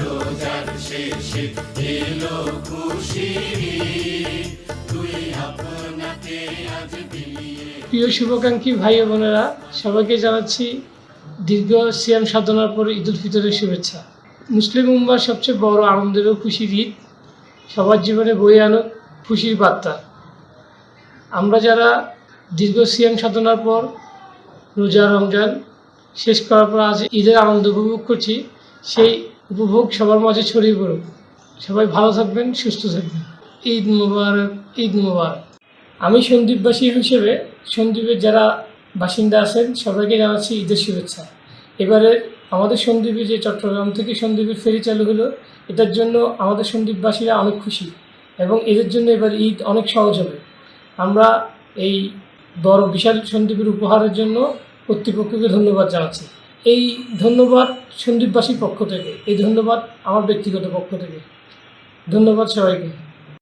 রোজার শেষে এলো ঈদ। তুই আপনাকে আজ প্রিয় শুভাকাঙ্ক্ষী ভাই বোনেরা, সবাইকে জানাচ্ছি দীর্ঘ সিয়াম সাধনার পর ঈদ উল ফিতরের শুভেচ্ছা মুসলিম উম্মার সবচেয়ে বড় আনন্দের ও খুশির ঈদ, সবার জীবনে বয়ে আনো খুশির বার্তা আমরা যারা দীর্ঘ সিয়াম সাধনার পর রোজা, রমজান শেষ করার পর আজ ঈদের আনন্দ উপভোগ করছি। সেই উপভোগ সবার মাঝে ছড়িয়ে পড়ুক। সবাই ভালো থাকবেন, সুস্থ থাকবেন। ঈদ মুবারক ঈদ মুবারক। আমি সন্দীপবাসী হিসেবে, সন্দীপের যারা বাসিন্দা আছেন, সবাইকে জানাচ্ছি ঈদের শুভেচ্ছা। এবারে আমাদের সন্দীপে যে চট্টগ্রাম থেকে সন্দীপের ফেরি চালু হলো, এটার জন্য আমাদের সন্দীপবাসীরা অনেক খুশি এবং এদের জন্য এবার ঈদ অনেক সহজ হবে। আমরা এই বড়, বিশাল সন্দীপের উপহারের জন্য কর্তৃপক্ষকে ধন্যবাদ জানাচ্ছি। এই ধন্যবাদ সন্দীপবাসীর পক্ষ থেকে, এই ধন্যবাদ আমার ব্যক্তিগত পক্ষ থেকে। ধন্যবাদ সবাইকে।